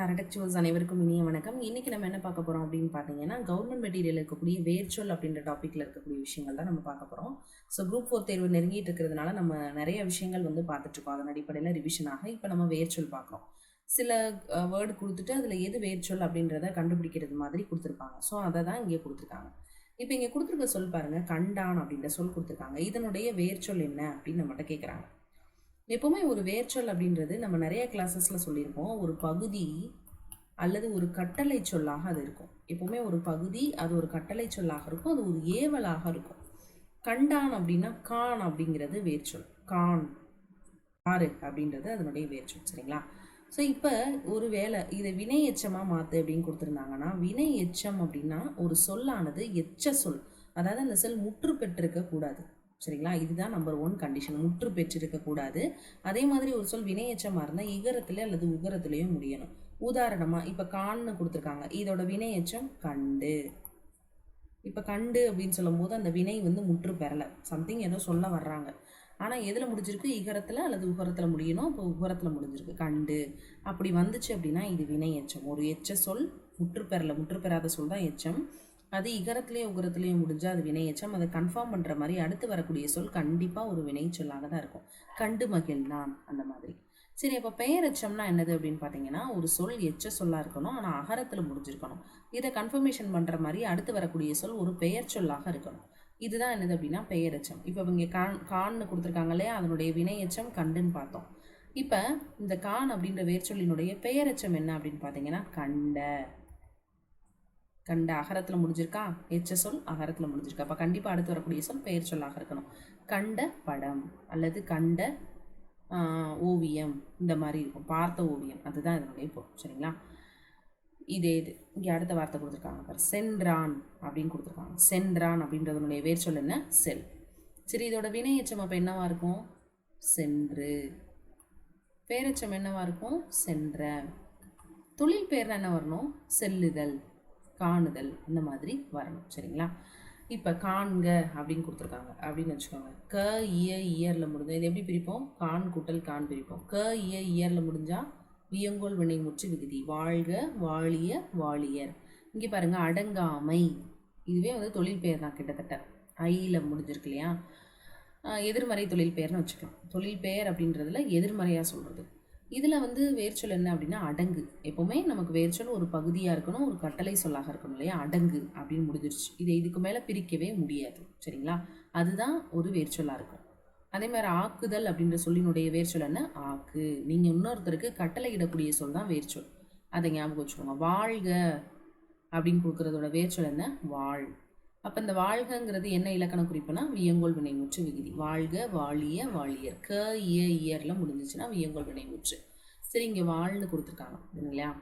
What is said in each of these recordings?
டேரக்சுவல்ஸ் அனைவருக்கும் இனிய வணக்கம். இன்றைக்கி நம்ம என்ன பார்க்க போகிறோம் அப்படின்னு பார்த்தீங்கன்னா கவர்மெண்ட் மெட்டீரியல் இருக்கக்கூடிய வேர்ச்சுவல் அப்படின்ற டாப்பிக்கில் இருக்கக்கூடிய விஷயங்கள் தான் நம்ம பார்க்க போகிறோம் ஸோ குரூப் ஃபோர் தேர்வு நெருங்கிட்டு இருக்கிறதுனால நம்ம நிறைய விஷயங்கள் வந்து பார்த்துட்ருக்கோம் அதன் அடிப்படையில் ரிவிஷனாக இப்போ நம்ம வேர்ச்சுவல் பார்க்குறோம். சில வேர்டு கொடுத்துட்டு அதில் எது வேர்ச்சுவல் அப்படின்றத கண்டுபிடிக்கிறது மாதிரி கொடுத்துருப்பாங்க. ஸோ அதை தான் இங்கே கொடுத்துருக்காங்க. இப்போ இங்கே கொடுத்துருக்க சொல் பாருங்கள் கண்டான் அப்படின்ற சொல் கொடுத்துருக்காங்க. இதனுடைய வேர்ச்சொல் என்ன அப்படின்னு நம்மகிட்ட கேட்குறாங்க எப்போவுமே ஒரு வேர்ச்சொல் அப்படின்றது நம்ம நிறைய கிளாஸஸில் சொல்லியிருக்கோம். ஒரு பகுதி அல்லது ஒரு கட்டளை சொல்லாக அது இருக்கும். எப்போவுமே ஒரு பகுதி அது ஒரு கட்டளை சொல்லாக இருக்கும். அது ஒரு ஏவலாக இருக்கும். கண்டான் அப்படின்னா கான் அப்படிங்கிறது வேர்ச்சொல். கான். ஆறு அப்படின்றது அதனுடைய வேர்ச்சொல். சரிங்களா? ஸோ இப்போ ஒரு வேலை இதை வினை எச்சமாக மாற்று அப்படின்னு கொடுத்துருந்தாங்கன்னா வினை எச்சம் அப்படின்னா ஒரு சொல்லானது எச்ச சொல். அதாவது அந்த சொல் முற்று பெற்றிருக்க கூடாது. சரிங்களா? இதுதான் நம்பர் ஒன் கண்டிஷன் முற்று பெற்றிருக்கக்கூடாது அதே மாதிரி ஒரு சொல் வினையச்சமாக இருந்தால் இகரத்துல அல்லது உகரத்துலேயும் முடியணும். உதாரணமாக இப்போ கான்னு கொடுத்துருக்காங்க. இதோட வினையச்சம் கண்டு. இப்போ கண்டு அப்படின்னு சொல்லும்போது அந்த வினை வந்து முற்று பெறலை. சம்திங் ஏதோ சொல்ல வர்றாங்க. ஆனால் எதில் முடிஞ்சிருக்கு? இகரத்தில் அல்லது உகரத்தில் முடியணும். இப்போ உகரத்தில் முடிஞ்சிருக்கு. கண்டு. அப்படி வந்துச்சு அப்படின்னா இது வினை எச்சம் ஒரு எச்ச சொல் முற்று பெறலை. முற்று பெறாத சொல் தான் எச்சம். அது இகரத்துலேயே உகரத்துலேயும் முடிஞ்சால் அது வினையச்சம். அதை கன்ஃபார்ம் பண்ணுற மாதிரி அடுத்து வரக்கூடிய சொல் கண்டிப்பாக ஒரு வினை சொல்லாக தான் இருக்கும். கண்டு மகிழ்ந்தான் அந்த மாதிரி. சரி அப்போ பெயரச்சம்னா என்னது அப்படின்னு பார்த்தீங்கன்னா ஒரு சொல் எச்ச சொல்லாக இருக்கணும் ஆனால் அகரத்தில் முடிஞ்சிருக்கணும். இதை கன்ஃபர்மேஷன் பண்ணுற மாதிரி அடுத்து வரக்கூடிய சொல் ஒரு பெயர் சொல்லாக இருக்கணும். இதுதான் என்னது அப்படின்னா பெயரச்சம். இப்போ இங்கே கான் கான்னு கொடுத்துருக்காங்க இல்லையா? அதனுடைய வினையச்சம் கண்டுன்னு பார்த்தோம். இப்போ இந்த கான் அப்படின்ற வேர்ச்சொல்லினுடைய பெயரச்சம் என்ன அப்படின்னு பார்த்தீங்கன்னா கண்ட. கண்ட அகரத்தில் முடிஞ்சிருக்கா? எச்ச சொல் அகரத்தில் முடிஞ்சிருக்கா. அப்போ கண்டிப்பாக அடுத்து வரக்கூடிய சொல் பெயர் சொல்லாக இருக்கணும். கண்ட படம் அல்லது கண்ட ஓவியம் இந்த மாதிரி இருக்கும். பார்த்த ஓவியம். அதுதான் இதனுடைய பொருள். சரிங்களா? இதே இது. இங்கே அடுத்த வார்த்தை கொடுத்துருக்காங்க பாரு. சென்றான் அப்படின்னு கொடுத்துருக்காங்க. சென்றான் அப்படின்றதுனுடைய வேர் சொல் என்ன? செல். சரி இதோட வினையச்சம் அப்போ என்னவா இருக்கும்? சென்று. பேரச்சம் என்னவா இருக்கும்? சென்ற. தொழில் பேர் என்ன வரணும்? செல்லுதல். காணுதல் இந்த மாதிரி வரணும். சரிங்களா? இப்போ காண்க அப்படின்னு கொடுத்துருக்காங்க. அப்படின்னு வச்சுக்கோங்க. க இய இயரில் முடிஞ்சா இது எப்படி பிரிப்போம்? கான் கூட்டல் கான் பிரிப்போம். க இய இயரில் முடிஞ்சால் வியங்கோல் வினை முற்று விகுதி. வாழ்க வாழிய வாழியர். இங்கே பாருங்கள் அடங்காமை. இதுவே வந்து தொழில் பெயர் தான் கிட்டத்தட்ட. ஐயில் முடிஞ்சிருக்கு இல்லையா? எதிர்மறை தொழில் பெயர்னு வச்சுக்கலாம். தொழில் பெயர் அப்படின்றதுல எதிர்மறையாக சொல்கிறது இதில் வந்து வேர்ச்சொல் என்ன அப்படின்னா அடங்கு. எப்போவுமே நமக்கு வேர்ச்சொல் ஒரு பகுதியாக இருக்கணும் ஒரு கட்டளை சொல்லாக இருக்கணும் இல்லையா? அடங்கு அப்படின்னு முடிஞ்சிருச்சு. இதை இதுக்கு மேலே பிரிக்கவே முடியாது. சரிங்களா? அதுதான் ஒரு வேர்ச்சொல்லாக இருக்கும். அதே மாதிரி ஆக்குதல் அப்படின்ற சொல்லினுடைய வேர்ச்சொல் என்ன? ஆக்கு. நீங்கள் இன்னொருத்தருக்கு கட்டளை இடக்கூடிய சொல் தான் வேர்ச்சொல் அதை ஞாபகம் வச்சுக்கோங்க. வாழ்க அப்படின்னு கொடுக்குறதோட வேர்ச்சொல் என்ன? வாழ். அப்போ இந்த வாழ்கங்கிறது என்ன இலக்கண குறிப்புனா வியங்கோல் வினைமுற்று விகுதி. வாழ்க வாழிய வாழியர். க இய இயரில் முடிஞ்சிச்சுன்னா வியங்கோல் வினைமுற்று சரி இங்கே வாழ்னு கொடுத்துருக்காங்க. இல்லைங்களா?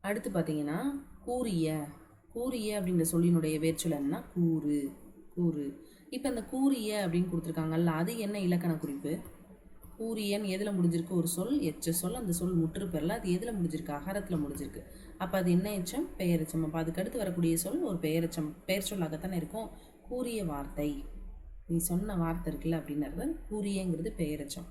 அடுத்து பார்த்தீங்கன்னா கூறிய. கூறிய அப்படின்ற சொல்லினுடைய வேர்ச்சொல் கூறு. கூறு. இப்போ இந்த கூறிய அப்படின்னு கொடுத்துருக்காங்கல்ல அது என்ன இலக்கண குறிப்பு? கூரியன் எதில் முடிஞ்சிருக்கு? ஒரு சொல் எச்ச சொல். அந்த சொல் முற்று பெறல. அது எதில் முடிஞ்சிருக்கு? அகரத்தில் முடிஞ்சிருக்கு. அப்போ அது என்ன எச்சம்? பெயரெச்சம். அப்போ அதுக்கு அடுத்து வரக்கூடிய சொல் ஒரு பெயரெச்சம். பெயர் சொல்லாகத்தானே இருக்கும். கூறிய வார்த்தை. நீ சொன்ன வார்த்தை இருக்குல்ல அப்படின்றது கூறியங்கிறது பெயரெச்சம்.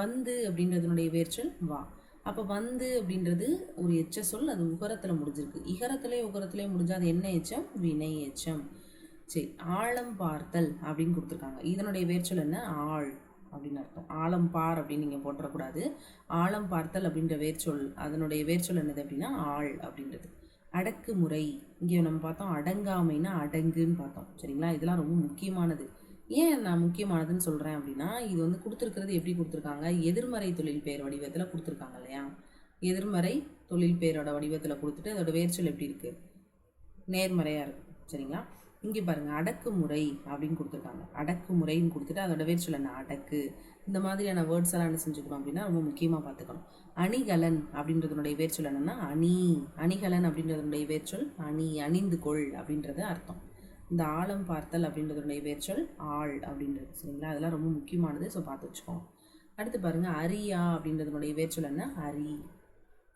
வந்து அப்படின்றதுனுடைய வேர்ச்சொல் வா. அப்போ வந்து அப்படின்றது ஒரு எச்ச சொல். அது உகரத்தில் முடிஞ்சிருக்கு. இகரத்திலே உகரத்திலே முடிஞ்சால் அது என்ன எச்சம்? வினை எச்சம். சரி ஆழம் பார்த்தல் அப்படின்னு கொடுத்துருக்காங்க. இதனுடைய வேர்ச்சொல் என்ன? ஆள் அப்படின்னு அர்த்தம். ஆழம் பார் அப்படின்னு நீங்கள் போட்டுறக்கூடாது. ஆழம் பார்த்தல் அப்படின்ற வேர்ச்சொல் அதனுடைய வேர்ச்சொல் என்னது அப்படின்னா ஆள் அப்படின்றது. அடக்குமுறை இங்கே நம்ம பார்த்தோம் அடங்காமைன்னா அடங்குன்னு பார்த்தோம். சரிங்களா? இதெல்லாம் ரொம்ப முக்கியமானது. ஏன் நான் முக்கியமானதுன்னு சொல்கிறேன் அப்படின்னா இது வந்து கொடுத்துருக்கிறது எப்படி கொடுத்துருக்காங்க? எதிர்மறை தொழில் பெயர் வடிவத்தில் கொடுத்துருக்காங்க இல்லையா? எதிர்மறை தொழில் பெயரோட வடிவத்தில் கொடுத்துட்டு அதோட வேர்ச்சொல் எப்படி இருக்குது நேர்மறையாக இருக்கும் சரிங்களா? இங்கே பாருங்கள் அடக்குமுறை அப்படின்னு கொடுத்துருக்காங்க. அடக்குமுறைன்னு கொடுத்துட்டு அதோட வேர்ச்சொல் என்ன அடக்கு. இந்த மாதிரியான வேர்ட்ஸ் எல்லாம் என்ன செஞ்சுக்கணும் அப்படின்னா ரொம்ப முக்கியமாக பார்த்துக்கணும். அணிகலன் அப்படின்றதுனுடைய வேர்ச்சொல் என்னென்னா அணி. அணிகலன் அப்படின்றதுனுடைய சொல் அணி. அணிந்து கொள் அப்படின்றது அர்த்தம். இந்த ஆழம் பார்த்தல் அப்படின்றதுடைய வேர்ச்சொல் ஆள் அப்படின்றது. சரிங்களா? அதெல்லாம் ரொம்ப முக்கியமானது ஸோ பார்த்து வச்சுக்கோங்க. அடுத்து பாருங்கள் அரியா அப்படின்றதுனுடைய வேர்ச்சொல் என்ன அரி.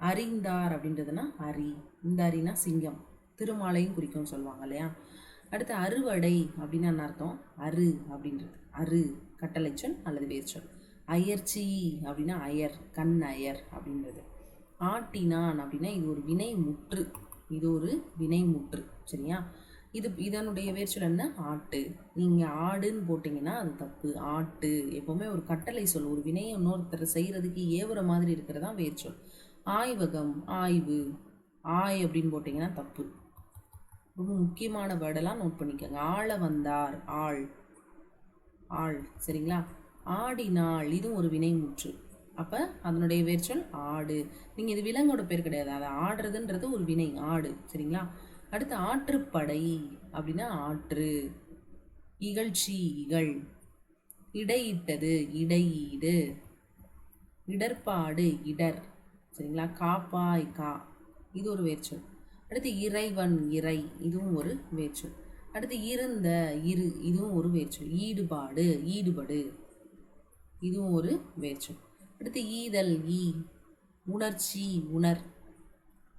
அறிந்தார் அப்படின்றதுனா அரி. இந்த அரினா சிங்கம். திருமாலையும் குறிக்கும் சொல்லுவாங்க இல்லையா? அடுத்து அறுவடை அப்படின்னு என்ன அர்த்தம்? அரு அப்படின்றது. அரு கட்டளை சொல் அல்லது வேர்ச்சொல். அயர்ச்சி அப்படின்னா அயர் கண் அயர் அப்படின்றது. ஆட்டினான் அப்படின்னா இது ஒரு வினை முற்று. இது ஒரு வினை முற்று. சரியா? இது இதனுடைய வேர்ச்சொல் என்ன? ஆட்டு. நீங்கள் ஆடுன்னு போட்டிங்கன்னா அது தப்பு. ஆட்டு. எப்போவுமே ஒரு கட்டளை சொல். ஒரு வினையை இன்னொருத்தர் செய்கிறதுக்கு ஏவுற மாதிரி இருக்கிறதான் வேர்ச்சொல். ஆய்வகம் ஆய்வு ஆய் அப்படின்னு போட்டிங்கன்னா தப்பு. ரொம்ப முக்கியமான வேர்டெல்லாம் நோட் பண்ணிக்கோங்க. ஆள வந்தார் ஆள். ஆள் சரிங்களா? ஆடினாள் இதுவும் ஒரு வினைமுற்று. அப்போ அதனுடைய வேர்ச்சொல் ஆடு. நீங்கள் இது விலங்கோட பேர் கிடையாது. அது ஆடுறதுன்றது ஒரு வினை ஆடு சரிங்களா? அடுத்து ஆற்றுப்படை அப்படின்னா ஆற்று. இகழ்ச்சி இகழ். இடையிட்டது இடையீடு. இடர்பாடு இடர் சரிங்களா? காப்பாய் கா. இது ஒரு வேர்ச்சொல் அடுத்து இறைவன் இறை. இதுவும் ஒரு வேர்ச்சொல். அடுத்து இருந்த இரு இதுவும் ஒரு வேர்ச்சொல். ஈடுபாடு ஈடுபடு. இதுவும் ஒரு வேர்ச்சொல். அடுத்து ஈதல் ஈ. உணர்ச்சி உணர்.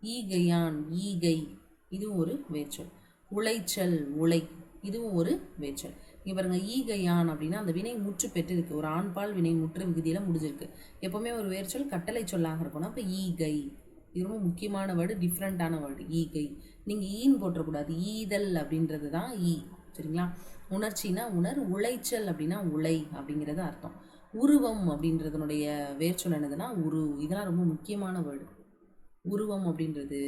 ஈகையான் ஈகை. இதுவும் ஒரு வேர்ச்சொல். உளைச்சல் உலை இதுவும் ஒரு வேர்ச்சொல். இங்கே பாருங்க ஈகையான் அப்படின்னா அந்த வினை முற்று பெற்றிருக்கு. ஒரு ஆண்பால் வினை முற்று விகுதியில் முடிஞ்சிருக்கு. எப்போவுமே ஒரு வேர்ச்சொல் கட்டளை சொல்லாக இருக்கணும். அப்போ ஈகை. இது ரொம்ப முக்கியமான வேர்டு டிஃப்ரெண்ட்டான வேர்டு. ஈகை நீங்கள் ஈன்னு போட்டக்கூடாது ஈதல் அப்படின்றது தான் ஈ. சரிங்களா? உணர்ச்சினா உணர் உளைச்சல் அப்படின்னா உலை அப்படிங்கிறது அர்த்தம். உருவம் அப்படின்றதுனுடைய வேர்ச்சொல் என்னதுன்னா உரு. இதெல்லாம் ரொம்ப முக்கியமான வேர்டு. உருவம் அப்படின்றது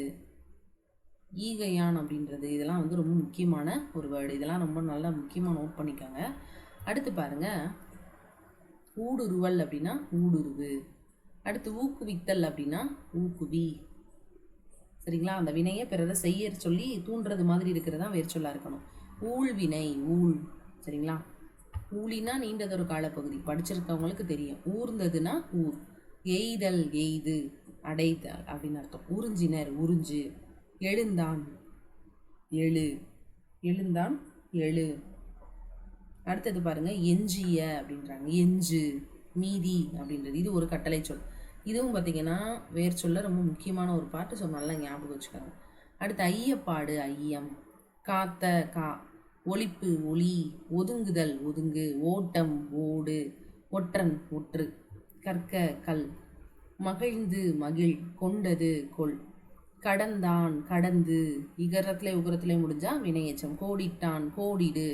ஈகையான் அப்படின்றது இதெல்லாம் வந்து ரொம்ப முக்கியமான ஒரு வேர்டு. இதெல்லாம் ரொம்ப நல்லா முக்கியமாக நோட் பண்ணிக்கோங்க. அடுத்து பாருங்க. ஊடுருவல் அப்படின்னா ஊடுருவு. அடுத்து ஊக்குவித்தல் அப்படின்னா ஊக்குவி. சரிங்களா? அந்த வினையை பிறரை செய்ய சொல்லி தூண்டுறது மாதிரி இருக்கிறதா வேர்ச்சொல்லா இருக்கணும். ஊழ்வினை ஊழ். சரிங்களா? ஊழினா நீண்டதொரு காலப்பகுதி. படிச்சிருக்கவங்களுக்கு தெரியும். ஊர்ந்ததுன்னா ஊர். எய்தல் எய்து அடைதல் அப்படின்னு அர்த்தம். உறிஞ்சினர் உறிஞ்சு. எழுந்தான் எழு. எழுந்தான் எழு. அடுத்தது பாருங்க எஞ்சிய அப்படின்றாங்க. எஞ்சு மீதி அப்படின்றது. இது ஒரு கட்டளை சொல். இதுவும் பார்த்தீங்கன்னா வேர் சொல்ல ரொம்ப முக்கியமான ஒரு பாட்டு ஸோ நல்லா ஞாபகம் வச்சுக்கோங்க. அடுத்து ஐயப்பாடு ஐயம் காத்த கா ஒழிப்பு ஒளி ஒதுங்குதல் ஒதுங்கு ஓட்டம் ஓடு ஒற்றன் ஒற்று கற்க கல் மகிழ்ந்து மகிழ் கொண்டது கொள் கடந்தான் கடந்து இகரத்திலே உகரத்திலே முடிஞ்சால் வினையச்சம் கோடிட்டான் கோடிடு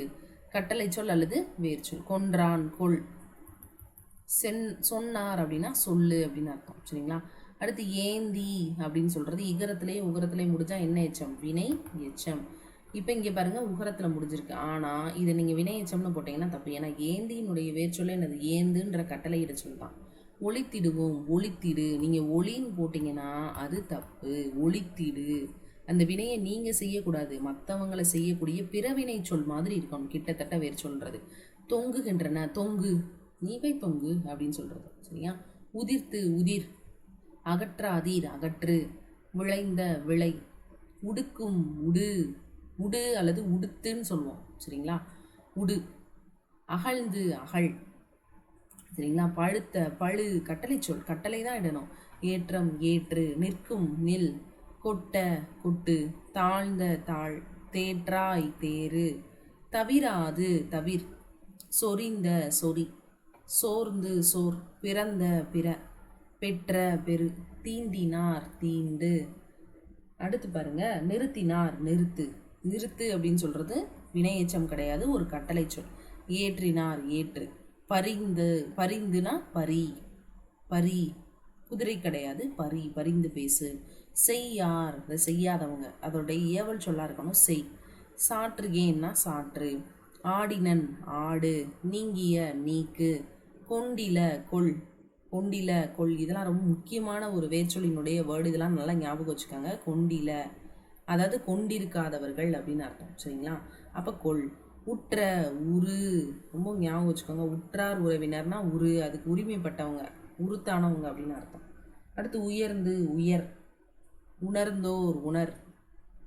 கட்டளை சொல் அல்லது வேர்ச்சொல் கொன்றான் கொள் சென் சொன்னார் அப்படின்னா சொல்லு அப்படின்னு அர்த்தம் சரிங்களா? அடுத்து ஏந்தி அப்படின்னு சொல்கிறது இகரத்திலே உகரத்திலே முடிஞ்சா என்ன எச்சம்? வினை எச்சம். இப்போ இங்கே பாருங்கள் உகரத்தில் முடிஞ்சிருக்கு. ஆனால் இதை நீங்கள் வினை எச்சம்னு போட்டிங்கன்னா தப்பு. ஏன்னா ஏந்தியினுடைய வேர்ச்சொல்ல என்னது? ஏந்துன்ற கட்டளையிட சொல்லுதான் ஒளித்திடுவோம் ஒளித்திடு. நீங்கள் ஒளின்னு போட்டிங்கன்னா அது தப்பு. ஒளித்திடு. அந்த வினையை நீங்கள் செய்யக்கூடாது. மற்றவங்களை செய்யக்கூடிய பிறவினை சொல் மாதிரி இருக்கணும். கிட்டத்தட்ட வேறு சொல்கிறது தொங்குகின்றன. தொங்கு. நீவை பங்கு தொங்கு அப்படின்னு சொல்கிறது சரியா? உதிர்த்து உதிர் அகற்றாதீர் அகற்று விளைந்த விளை உடுக்கும் உடு உடு அல்லது உடுத்துன்னு சொல்லுவோம் சரிங்களா? உடு அகழ்ந்து அகழ் சரிங்களா? பழுத்த பழு கட்டளை சொல் கட்டளை தான் இடணும். ஏற்றம் ஏற்று நிற்கும் நில் கொட்ட கொட்டு தாழ்ந்த தாழ் தேற்றாய் தேறு தவிராது தவிர் சொரிந்த சொறி. சோர்ந்து சோர் பிறந்த பிற பெற்ற பெரு தீண்டினார் தீண்டு. அடுத்து பாருங்க நிறுத்தினார் நிறுத்து. நிறுத்து அப்படின்னு சொல்றது வினையச்சம் கிடையாது ஒரு கட்டளை சொல். ஏற்றினார் ஏற்று. பரிந்து பரிந்துனா பரி பரி. குதிரை கிடையாது பரி பரிந்து பேசு. செய்யார் அதை செய்யாதவங்க அதோடைய ஏவல் சொல்லா இருக்கணும் செய். சாற்று ஏன்னா சாற்று. ஆடினன் ஆடு நீங்கிய நீக்கு. கொண்டில கொள் கொண்டில கொள். இதெல்லாம் ரொம்ப முக்கியமான ஒரு வேர்ச்சொல்லினுடைய வேர்டு இதெல்லாம் நல்லா ஞாபகம் வச்சுக்கோங்க. கொண்டில அதாவது கொண்டிருக்காதவர்கள் அப்படின்னு அர்த்தம். சரிங்களா? அப்போ கொள் உற்ற உரு ரொம்ப ஞாபகம் வச்சுக்கோங்க. உற்றார் உறவினர்னா உரு அதுக்கு உரிமைப்பட்டவங்க உருத்தானவங்க அப்படின்னு அர்த்தம். அடுத்து உயர்ந்து உயர். உணர்ந்தோர் உணர்.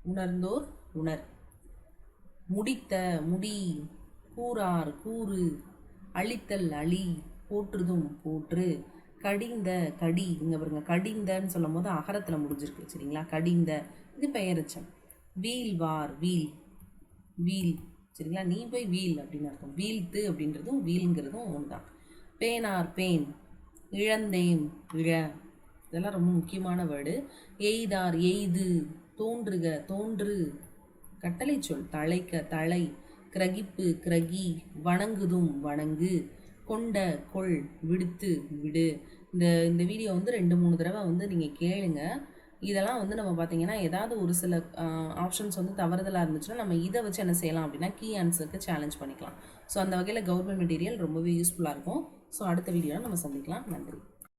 உணர்ந்தோர் உணர். முடித்த முடி. கூறார் கூறு. அழித்தல் அழி. போற்றுதும் போற்று. கடிந்த கடி இங்கே பாருங்க கடிந்தன்னு சொல்லும் போது அகரத்தில் முடிஞ்சிருக்கு சரிங்களா? கடிந்த இது பெயரச்சம் வீல் வார் வீல் வீல் சரிங்களா? நீ போய் வீல் அப்படின்னு அர்த்தம். வீழ்த்து அப்படின்றதும் வீல்ங்கிறதும் ஒன்று தான் பேனார் பேன் இழந்தேன் இழ. இதெல்லாம் ரொம்ப முக்கியமான வேர்டு. எய்தார் எய்து தோன்றுக தோன்று. கட்டளை சொல் தழைக்க தழை கிரகிப்பு கிரகி வணங்குதும் வணங்கு. கொண்ட கொள் விடுத்து விடு. இந்த இந்த வீடியோ வந்து ரெண்டு மூணு தடவை வந்து நீங்கள் கேளுங்க. இதெல்லாம் வந்து நம்ம பார்த்தீங்கன்னா ஏதாவது ஒரு சில ஆப்ஷன்ஸ் வந்து தவறுதலாக இருந்துச்சுன்னா நம்ம இதை வச்சு என்ன செய்யலாம் அப்படின்னா கீ ஆன்சருக்கு சேலஞ்ச் பண்ணிக்கலாம். ஸோ அந்த வகையில் கவர்மெண்ட் மெட்டீரியல் ரொம்பவே யூஸ்ஃபுல்லாக இருக்கும். ஸோ அடுத்த வீடியோவில் நம்ம சந்திக்கலாம். நன்றி.